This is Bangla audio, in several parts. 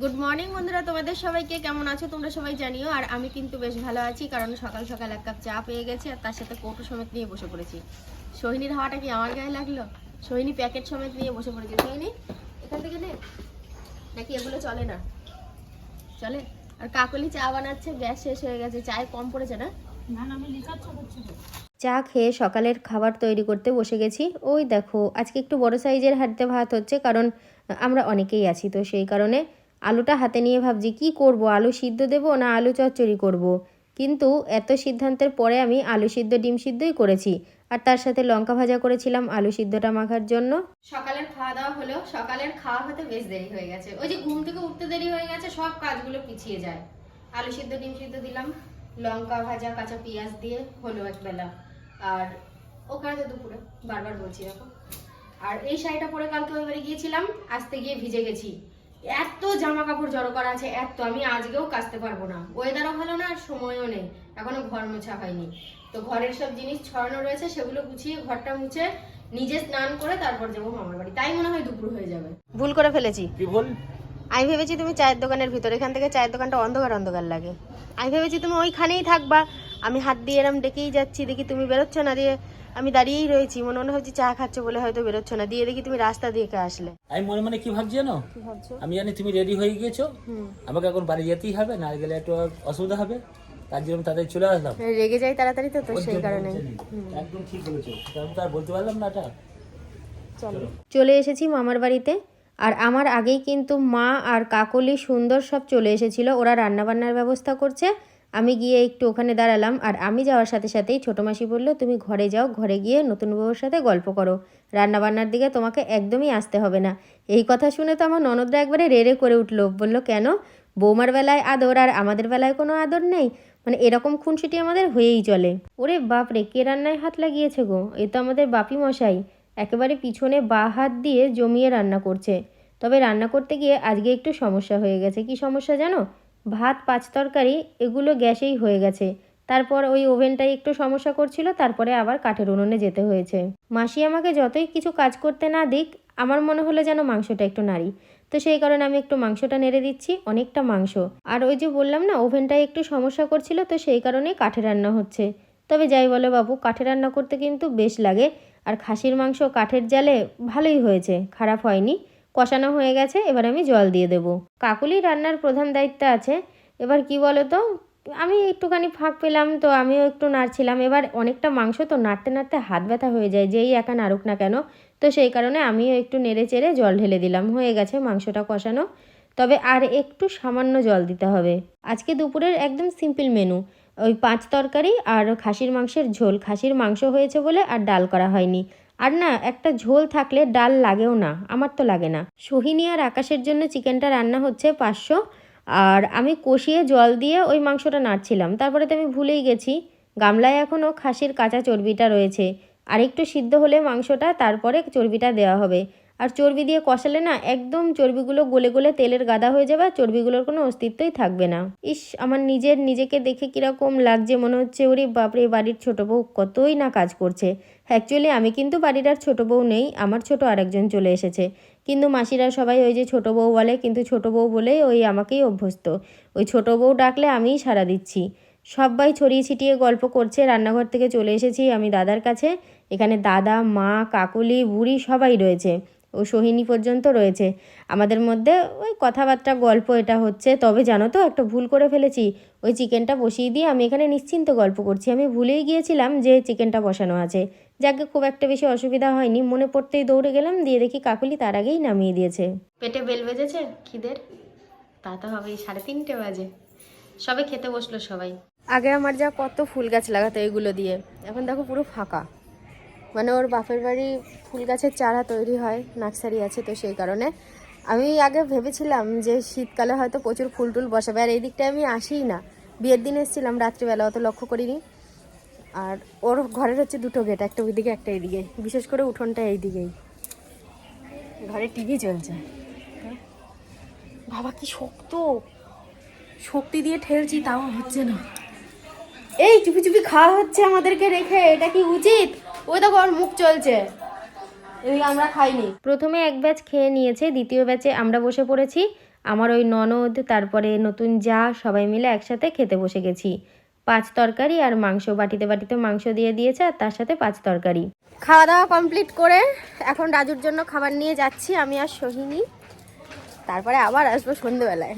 গুড মর্নিং বন্ধুরা। তোমাদের সবাইকে কেমন আছো? তোমরা সবাই জানিও। আর আমি কিন্তু বেশ ভালো আছি কারণ সকাল সকাল এক কাপ চা পেয়ে গেছি আর তার সাথে কৌটো সমেত নিয়ে বসে পড়েছি। সোহিনীর হাওয়াটা কি আমার গায়ে লাগল? সোহিনী প্যাকেট সমেত নিয়ে বসে পড়েছি। সোহিনী এখান থেকে নে। নাকি এগুলো চলে না? চলে? আর কাকলি চা বানাচ্ছে গ্যাস শেষ হয়ে গেছে। চায় কম পড়েছে না? চা খেয়ে সকালের খাবার তৈরি করতে বসে গেছি। ওই দেখো আজকে একটু বড় সাইজের হাতে ভাত হচ্ছে কারণ আমরা অনেকেই আছি তো সেই কারণে আলুটা হাতে নিয়ে ভাবছি, কি করব? আলু সিদ্ধ দেব না আলু চচ্চড়ি করব। কিন্তু এত সিদ্ধান্তের পরে আমি আলু সিদ্ধ, ডিম সিদ্ধই করেছি। আর তার সাথে লঙ্কা ভাজা করেছিলাম আলু সিদ্ধটা মাখার জন্য। সকালের খাওয়া দাওয়া হলো, সকালের খাওয়া হতে বেশ দেরি হয়ে গেছে। ওই যে ঘুম থেকে উঠতে দেরি হয়ে গেছে, সব কাজগুলো পিছিয়ে যায়। আলু সিদ্ধ, ডিম সিদ্ধ দিলাম। লঙ্কা ভাজা, কাঁচা পেঁয়াজ দিয়ে হলো একবেলা। আর ওখানে তো দুপুরে, বারবার বলছি দেখো। আর এই শাড়িটা পরে কালকে ওই বাড়ি গিয়েছিলাম, আসতে গিয়ে ভিজে গেছি। এত জামা কাপড় জড়ো করা আছে এত আমি আজকেও কাচতে পারব না। ওয়েদারও ভালো না আর সময়ও নেই। এখনও ঘর মোছা হয়নি। তো ঘরের সব জিনিস ছড়ানো রয়েছে সেগুলো গুছিয়ে ঘরটা মুছে নিজে স্নান করে তারপর যাব মামার বাড়ি। তাই মনে হয় দুপুর হয়ে যাবে। ভুল করে ফেলেছি। কি বল আমি ভেবেছি তুমি চায়ের দোকানের ভিতর এখান থেকে চায়ের দোকানটা অন্ধকার অন্ধকার লাগে। আমি ভেবেছি তুমি ওইখানেই থাকবা। আমি হাত দিয়ে এরম ডেকেই যাচ্ছি দেখি তুমি বেরোচ্ছ না দিয়ে আমি দাঁড়িয়েই রয়েছি। মনে মনে হচ্ছে চা খাচ্ছ বলে হয়তো বেরোচ্ছ না। দিয়ে দেখি তুমি রাস্তা দিয়ে আসলে। আমি মনে মনে কি ভাবছি জানো? আমি জানি তুমি রেডি হয়ে গিয়েছো। আমাকে এখন বাড়ি যেতেই হবে না গেলে একটু অসুবিধা হবে। তার জন্য তাদের চলে আসলাম। রেগে যাই তাড়াতাড়ি তো সেই কারণে। একদম ঠিক বলেছ। তার বলতে পারলাম না এটা। চলো। চলে এসেছি মামার বাড়িতে। আর আমার আগেই কিন্তু মা আর কাকলি সুন্দর সব চলে এসেছিল। ওরা রান্নাবান্নার ব্যবস্থা করছে। আমি গিয়ে একটু ওখানে দাঁড়ালাম আর আমি যাওয়ার সাথে সাথেই ছোটো মাসি বলল, তুমি ঘরে যাও, ঘরে গিয়ে নতুন বউর সাথে গল্প করো। রান্নাবান্নার দিকে তোমাকে একদমই আসতে হবে না। এই কথা শুনে তো আমার ননদরা একবারে রেড়ে করে উঠল। বলল, কেন? বৌমার বেলায় আদর আর আমাদের বেলায় কোনো আদর নেই? মানে এরকম খুনসুটি আমাদের হয়েই চলে। ওরে বাপরে, কে রান্নায় হাত লাগিয়েছে গো? এ তো আমাদের বাপি মশাই। একেবারে পিছনে বা হাত দিয়ে জমিয়ে রান্না করছে। তবে রান্না করতে গিয়ে আজকে একটু সমস্যা হয়ে গেছে। কি সমস্যা জানো? ভাত, পাঁচ তরকারি, এগুলো গ্যাসেই হয়ে গেছে। তারপর ওই ওভেনটাই একটু সমস্যা করছিল, তারপরে আবার কাঠের উনুনে যেতে হয়েছে। মাসি আমাকে যতই কিছু কাজ করতে না দিক, আমার মনে হলো যেন মাংসটা একটু নাড়ি। তো সেই কারণে আমি একটু মাংসটা নেড়ে দিচ্ছি, অনেকটা মাংস। আর ওই যে বললাম না, ওভেনটাই একটু সমস্যা করছিল, তো সেই কারণেই কাঠে রান্না হচ্ছে। তবে যাই বলো বাবু, কাঠে রান্না করতে কিন্তু বেশ লাগে। আর খাসির মাংস কাঠের জালে ভালোই হয়েছে, খারাপ হয়নি। কষানো হয়ে গেছে, এবার আমি জল দিয়ে দেবো। কাকুলি রান্নার প্রধান দায়িত্ব আছে। এবার কি বলো তো আমি একটুখানি ফাঁক পেলাম তো আমিও একটু নাড়ছিলাম। এবার অনেকটা মাংস তো নাড়তে নাড়তে হাত ব্যথা হয়ে যায়, যেই একা নাড়ুক না কেন। তো সেই কারণে আমিও একটু নেড়ে চেড়ে জল ঢেলে দিলাম, হয়ে গেছে মাংসটা কষানো। তবে আর একটু সামান্য জল দিতে হবে। আজকে দুপুরের একদম সিম্পল মেনু, ওই পাঁচ তরকারি আর খাসির মাংসের ঝোল। খাসির মাংস হয়েছে বলে আর ডাল করা হয়নি। আর না, একটা ঝোল থাকলে ডাল লাগেও না, আমার তো লাগে না। সোহিনী আর আকাশের জন্য চিকেনটা রান্না হচ্ছে পাঁচশো, আর আমি কষিয়ে জল দিয়ে ওই মাংসটা নাড়ছিলাম। তারপরে তো আমি ভুলেই গেছি, গামলায় এখনও খাসির কাঁচা চর্বিটা রয়েছে। আর একটু সিদ্ধ হলে মাংসটা তারপরে চর্বিটা দেওয়া হবে। আর চর্বি দিয়ে কষালে না একদম চর্বিগুলো গলে গলে তেলের গাদা হয়ে যাবে, আর চর্বিগুলোর কোনো অস্তিত্বই থাকবে না। ইস, আমার নিজের নিজেকে দেখে কীরকম লাগছে মনে হচ্ছে, ওরে বাপরে, বাড়ির ছোট বউ কতই না কাজ করছে। অ্যাকচুয়ালি আমি কিন্তু বাড়ির আর ছোট বউ নেই, আমার ছোট আরেকজন চলে এসেছে। কিন্তু মাসিরা সবাই ওই যে ছোট বউ বলে, কিন্তু ছোট বউ বলেই ওই আমাকেই অভ্যস্ত। ওই ছোট বউ ডাকলে আমিই সাড়া দিচ্ছি। সবাই ছড়িয়ে ছিটিয়ে গল্প করছে, রান্নাঘর থেকে চলে এসেছি আমি দাদার কাছে। এখানে দাদা, মা, কাকুলি, বুড়ি সবাই রয়েছে। ও সোহিনী পর্যন্ত রয়েছে। আমাদের মধ্যে ওই কথাবার্তা গল্প এটা হচ্ছে। তবে জানো তো একটা ভুল করে ফেলেছি। ওই চিকেনটা বসিয়ে দিয়ে আমি এখানে নিশ্চিন্ত গল্প করছি। আমি ভুলেই গিয়েছিলাম যে চিকেনটা বসানো আছে। যাকে খুব একটা বেশি অসুবিধা হয়নি মনে পড়তেই দৌড়ে গেলাম দিয়ে দেখি কাকুলি তার আগেই নামিয়ে দিয়েছে। পেটে বেল বেজেছে খিদের? তা তো হবেই সাড়ে তিনটে বাজে। সবে খেতে বসল সবাই। আগে আমার যা কত ফুল গাছ লাগাতো এগুলো দিয়ে এখন দেখো পুরো ফাঁকা। মানে ওর বাপের বাড়ি ফুল গাছের চারা তৈরি হয়, নার্সারি আছে তো সেই কারণে। আমি আগে ভেবেছিলাম যে শীতকালে হয়তো প্রচুর ফুল টুল বসাবে, আর এই দিকটায় আমি আসিই না। বিয়ের দিন এসেছিলাম, রাত্রিবেলা অত লক্ষ্য করিনি। আর ওর ঘরের হচ্ছে দুটো গেট, একটা ওইদিকে, একটা এইদিকে। বিশেষ করে উঠোনটা এইদিকেই। ঘরে টিভি চলছে। বাবা, কি শক্ত। শক্তি দিয়ে ঠেলছি, তাও হচ্ছে না। এই চুপি চুপি খাওয়া হচ্ছে আমাদেরকে রেখে, এটা কি উচিত? ওই দেখো ওর মুখ চলছে। আমরা খাইনি। প্রথমে এক ব্যাচ খেয়ে নিয়েছে দ্বিতীয় ব্যাচে আমরা বসে পড়েছি। আমার ওই ননদ তারপরে নতুন যা সবাই মিলে একসাথে খেতে বসে গেছি। পাঁচ তরকারি আর মাংস বাটিতে বাটিতে মাংস দিয়ে দিয়েছে আর তার সাথে পাঁচ তরকারি। খাওয়া দাওয়া কমপ্লিট করে এখন রাজুর জন্য খাবার নিয়ে যাচ্ছি আমি আর সোহিনী। তারপরে আবার আসব সন্ধ্যেবেলায়।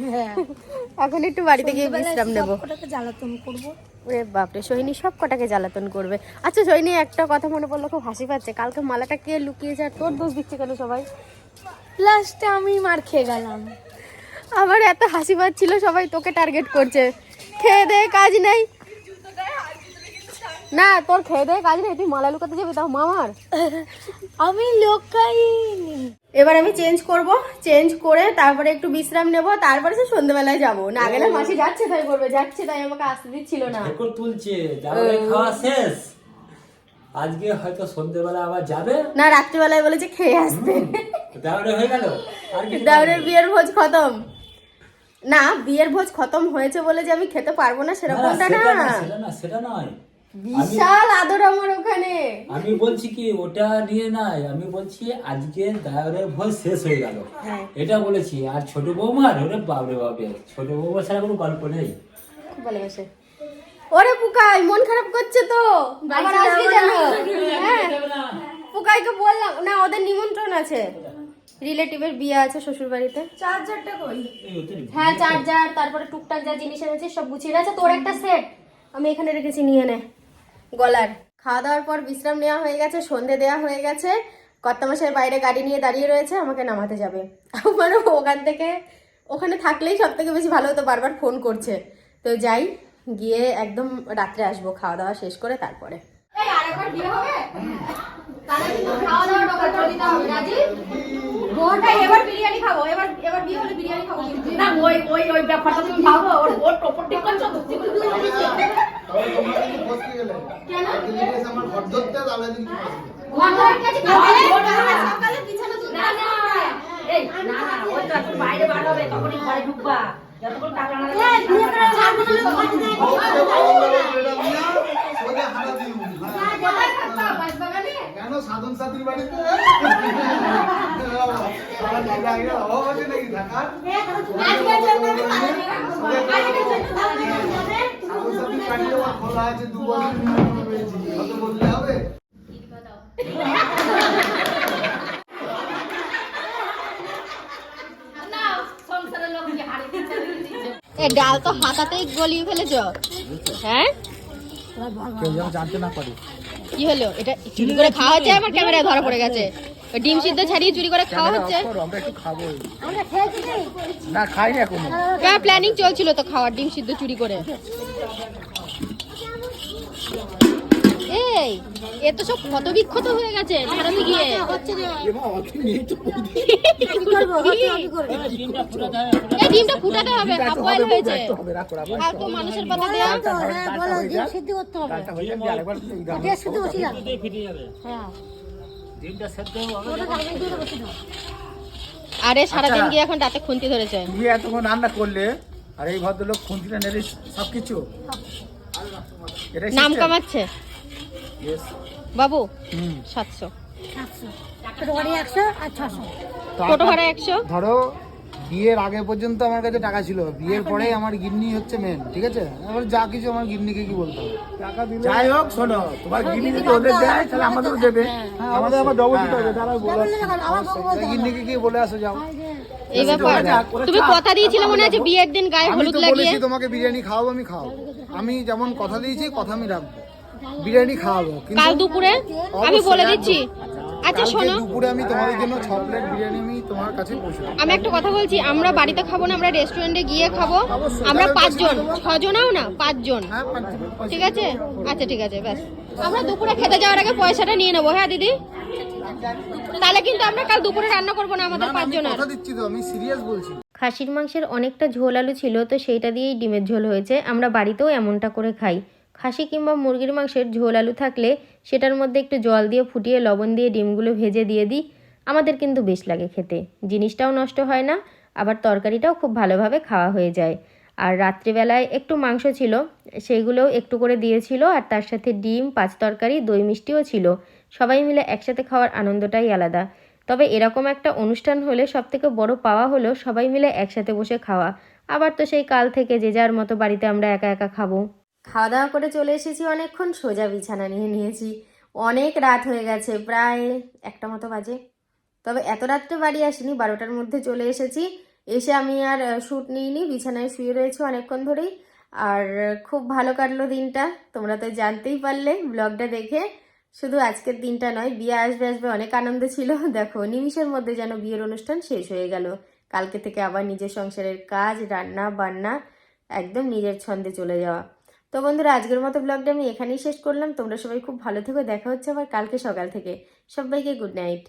এখন একটু বাড়িতে গিয়ে বিশ্রাম নেব। জ্বালাতন করব। ওরে বাপরে সোহিনী সব কটাকে জ্বালাতন করবে। আচ্ছা সোহিনী একটা কথা মনে পড়ল খুব হাসি পাচ্ছে। কালকে মালাটা কে লুকিয়েছে আর তোর দোষ দিচ্ছে কেন সবাই? লাস্টে আমি মার খেয়ে গেলাম। আমার এত হাসি পাচ্ছিল সবাই তোকে টার্গেট করছে। খেয়ে দে কাজ নেই। না তোর খেয়ে দে কাজ নেই তুই মালা লুকাতে যাবি তাও মামার আমি লোকাই এবার আমি চেঞ্জ করব চেঞ্জ করে তারপরে একটু বিশ্রাম নেব তারপরে সে সন্ধ্যেবেলায় যাব। না গেলে মাসি যাচ্ছে তাই করবে যাচ্ছে তাই আমাকে আসতে দিচ্ছিল না। ঢেকর তুলছে যাবে খাওয়া শেষ। আজকে হয়তো সন্ধ্যেবেলা আবার যাবে। না রাত্রিবেলায় বলেছে খেয়ে আসতে তাহলে হয়ে গেল। দাউরের বিয়ের ভোজ খতম। না বিয়ের ভোজ খতম হয়েছে বলে যে আমি খেতে পারব না সেরকমটা না সেটা নয়। বিশাল আদর আমার ওখানে। আমি বলছি কি ওটা নিয়ে নাই আমি বলছি আজকে দায়ের ভোজ শেষ হয়ে গেল। হ্যাঁ। এটা বলেছি আর ছোট বৌমার ওরে বাবরে বাবে ছোট বৌমা ছাড়া কোনো গল্প নেই। খুব ভালোবাসে। ওরে পুকাই মন খারাপ করছে তো? আবার আসবে জানো হ্যাঁ। পুকাইকে বললাম না ওদের নিমন্ত্রণ আছে। রিলেটিভের বিয়ে আছে শ্বশুর বাড়িতে চার্জারটা কই? হ্যাঁ চার্জার তারপরে টুকটাক যা জিনিস এনেছে সব গুছিয়ে আছে তোর একটা সেট আমি এখানে রেখেছি নিয়ে নে। গলার। খাওয়া দাওয়ার পর বিশ্রাম নেওয়া হয়ে গেছে সন্ধে দেওয়া হয়ে গেছে। কর্তামশাই বাইরে গাড়ি নিয়ে দাঁড়িয়ে রয়েছে আমাকে নামাতে যাবে। মানে ওখান থেকে ওখানে থাকলেই সব থেকে বেশি ভালো হতো বারবার ফোন করছে। তো যাই গিয়ে একদম রাত্রে আসব খাওয়া দাওয়া শেষ করে তারপরে। এবার বিরিয়ানি খাব বাইরে বার তখনই ঘরে ঢুকবা যতক্ষণ টাকা না কেন সাধন সাথীর বাড়িতে? নাকি থাকার খোলা আছে দু বছর বললে হবে এ ডাল তো হাতাতেই গলিয়ে ফেলেছ। হ্যাঁ? কেউ যেন জানতে না পারে। কি হলো? এটা চুরি করে খাওয়া হচ্ছে? আমার ক্যামেরায় ধরা পড়ে গেছে। ডিম সিদ্ধ ছাড়িয়ে চুরি করে খাওয়া হচ্ছে? আমরা একটু খাব না খাই না কোনো প্ল্যানিং চলছিল তো খাওয়ার ডিম সিদ্ধ চুরি করে। এই, এ তো সব ক্ষত বিক্ষত হয়ে গেছে গিয়ে। এই ডিমটা ফুটাতে হবে, হাফ বয়েল হয়েছে। আর তো মানুষের পাতা দেয়া। ডিমটা সেদ্ধ হবে আরে, সারাদিন গিয়ে এখন রাতে খুন্তি ধরেছে। তুমি এতক্ষণ রান্না করলে আর এই ভদ্রলোক খুঁজলে নেড়ে সবকিছু? কিছু নাম? কামাচ্ছে? বাবু হুম। সাতশো। ছোট গাড়ি একশো আর ছশো। ছোট ভাড়া একশো? ধরো বিয়ের আগে পর্যন্ত আমার কাছে টাকা ছিল। বিয়ের পরেই আমার গিন্নি হচ্ছে মেন ঠিক আছে? এবার যা কিছু আমার গিন্নিকে কি বলতে হবে। যাই হোক শোনো তোমার গিন্নি যদি ওদের দেয় তাহলে আমাদেরও দেবে। হ্যাঁ, আমাদের আবার ডবল দিতে হবে তারা বলে গিন্নিকে কি বলে আসো যাও। এই ব্যাপার। তুমি কথা দিয়েছিলে মনে আছে বিয়ের দিন গায়ে আমি হলুদ তো লাগিয়ে? বলেছি তোমাকে বিরিয়ানি খাওয়াবো আমি খাওয়াবো। আমি যেমন কথা দিয়েছি কথা আমি রাখব। বিরিয়ানি খাওয়াবো কাল কিন্তু দুপুরে? আমি অবশ্যই বলে দিচ্ছি। আচ্ছা শোনো। দুপুরে আমি তোমাদের জন্য ছ প্লেট বিরিয়ানি আমি তোমার কাছে পৌঁছে আমি একটা কথা বলছি আমরা বাড়িতে খাব না আমরা রেস্টুরেন্টে গিয়ে খাব। আমরা পাঁচজন ছজনও না পাঁচজন। হ্যাঁ ঠিক আছে? আচ্ছা ঠিক আছে ব্যাস। আমরা দুপুরে খেতে যাওয়ার আগে পয়সাটা নিয়ে নেব হ্যাঁ দিদি? তাহলে কিন্তু আমরা কাল দুপুরে রান্না করব না আমাদের না, আমি পাঁচজনের। কথা দিচ্ছি তো আমি সিরিয়াস বলছি। খাসির মাংসের অনেকটা ঝোল আলু ছিল তো সেইটা দিয়েই ডিমের ঝোল হয়েছে। আমরা বাড়িতেও এমনটা করে খাই। খাসি কিংবা মুরগির মাংসের ঝোল আলু থাকলে সেটার মধ্যে একটু জল দিয়ে ফুটিয়ে লবণ দিয়ে ডিমগুলো ভেজে দিয়ে দিই। আমাদের কিন্তু বেশ লাগে খেতে। জিনিসটাও নষ্ট হয় না, আবার তরকারিটাও খুব ভালোভাবে খাওয়া হয়ে যায়। আর রাত্রিবেলায় একটু মাংস ছিল, সেইগুলোও একটু করে দিয়েছিল আর তার সাথে ডিম, পাঁচ তরকারি, দই মিষ্টিও ছিল। সবাই মিলে একসাথে খাওয়ার আনন্দটাই আলাদা। তবে এরকম একটা অনুষ্ঠান হলে সব থেকে বড় পাওয়া হলো সবাই মিলে একসাথে বসে খাওয়া। আবার তো সেই কাল থেকে যে যার মতো বাড়িতে আমরা একা একা খাব। খাওয়া দাওয়া করে চলে এসেছি অনেকক্ষণ, সোজা বিছানা নিয়ে নিয়েছি। অনেক রাত হয়ে গেছে, প্রায় একটা মতো বাজে। তবে এত রাত্রে বাড়ি আসিনি, বারোটার মধ্যে চলে এসেছি। এসে আমি আর শ্যুট নিইনি, বিছানায় শুয়ে রয়েছি অনেকক্ষণ ধরেই। আর, খুব ভালো কাটলো দিনটা, তোমরা তো জানতেই পারলে ব্লগটা দেখে। শুধু আজকের দিনটা নয়, বিয়ে আসবে আসবে অনেক আনন্দ ছিল। দেখো, নিমিষের মধ্যে যেন বিয়ের অনুষ্ঠান শেষ হয়ে গেল। কালকে থেকে আবার নিজের সংসারের কাজ রান্না বান্না একদম নিজের ছন্দে চলে যাওয়া। তো বন্ধুরা, আজকের মতো ব্লগটা আমি এখানেই শেষ করলাম। তোমরা সবাই খুব ভালো থেকো। দেখা হচ্ছে আবার কালকে সকাল থেকে। সবাইকে গুড নাইট